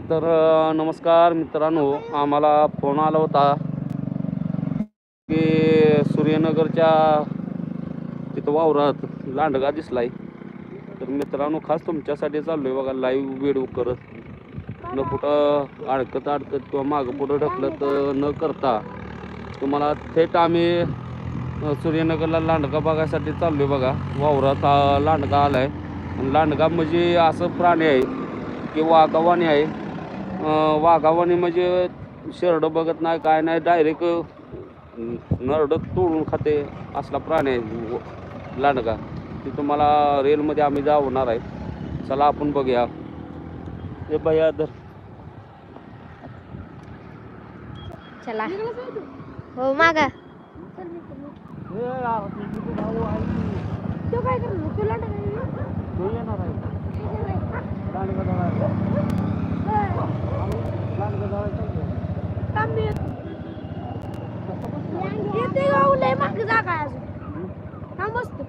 तर नमस्कार मित्रांनो आम्हाला फोन आला होता की सूर्यनगरच्या तिथं वावरात लांडगा दिसलाय. तर मित्रांनो खास तुमच्यासाठी चाललोय बघा लाईव्ह व्हिडिओ करत. न कुठं अडकत अडकत किंवा मागं पुढं ढकलत न करता तुम्हाला थेट आम्ही सूर्यनगरला लांडगा बघायसाठी चाललो आहे बघा. वावरात लांडगा आला आहे लांडगा म्हणजे असं प्राणी आहे की वाघवाणी आहे. अं, वाघावाणी म्हणजे शेरडं बघत नाही काय नाही डायरेक्ट नरड तोडून खाते असला प्राणी आहे लांडगा. ती तुम्हाला रेलमध्ये आम्ही जावणार आहे. चला आपण बघूया. हे भैया धर. चला. हो मागा. तो काय करणार? तुला येणार आहे लांडगा धरायला. लांडगा धरायला चाललोय. येते गाऊ लय माग जागा आहे अजून. हा मस्त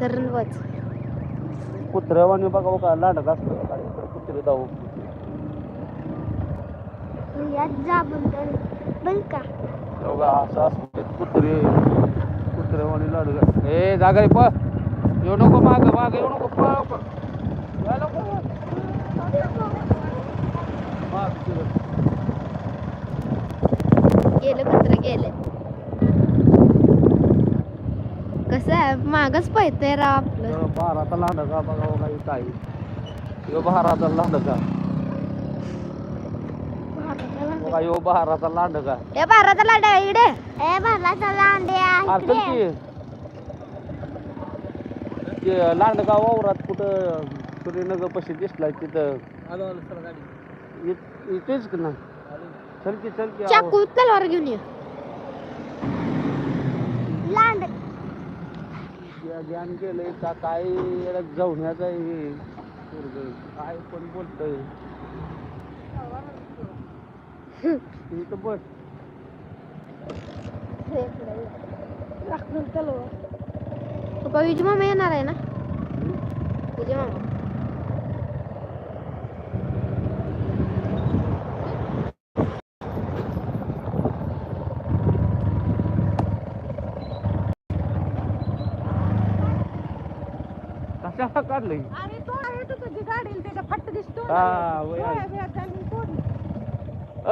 तर वच कुत्र्यावानी बघा बघा लांडगा असतो कुत्रे जाऊ यात जा बंदर बंद का? बघा असं असते कुत्रे. कुत्र्यावानी लांडगा ए जागा रे प येऊ नको माग माग येऊ नको पळ पळ. या लवकर. माग तिकडं. गेलं कुत्र गेलं. कसं आहे? मागच पळतंय राव आपलं. बाराचा लांडगा बघा बघा इथं आहे यो बाराचा लांडगा. बघा यो बाराचा लांडगा. ए बाराचा लांडा इकडे. ए बाराचा चल की. ते लांडगा वावरात कुठं सूर्यनगर पशी दिसलाय तिथं. इथेच की ना चल की चल की. चाकू तलवार घेऊन ये. लांड. ज्ञान केलंय का? काय याला जाऊण्याचं आहे हे? पोरगं. काय पण बोलतय? इथं बस. पप्पा विजू मामा येणार आहे ना? विजू मामा. कशाला काढलंय अरे तो आहे तो तुझी गाडी त्याचा फट्ट दिसतो हा वय आहे.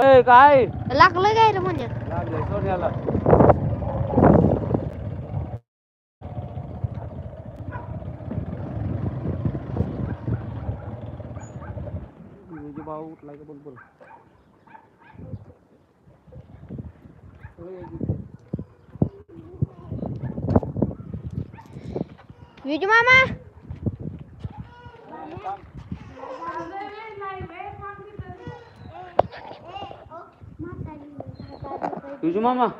अय काय? लागलं काय रे म्हणजे? लागलंय सोन्याला. म्हणजे भाऊ उठलाय का? बोल बोल. विजू मामा? 有句妈妈。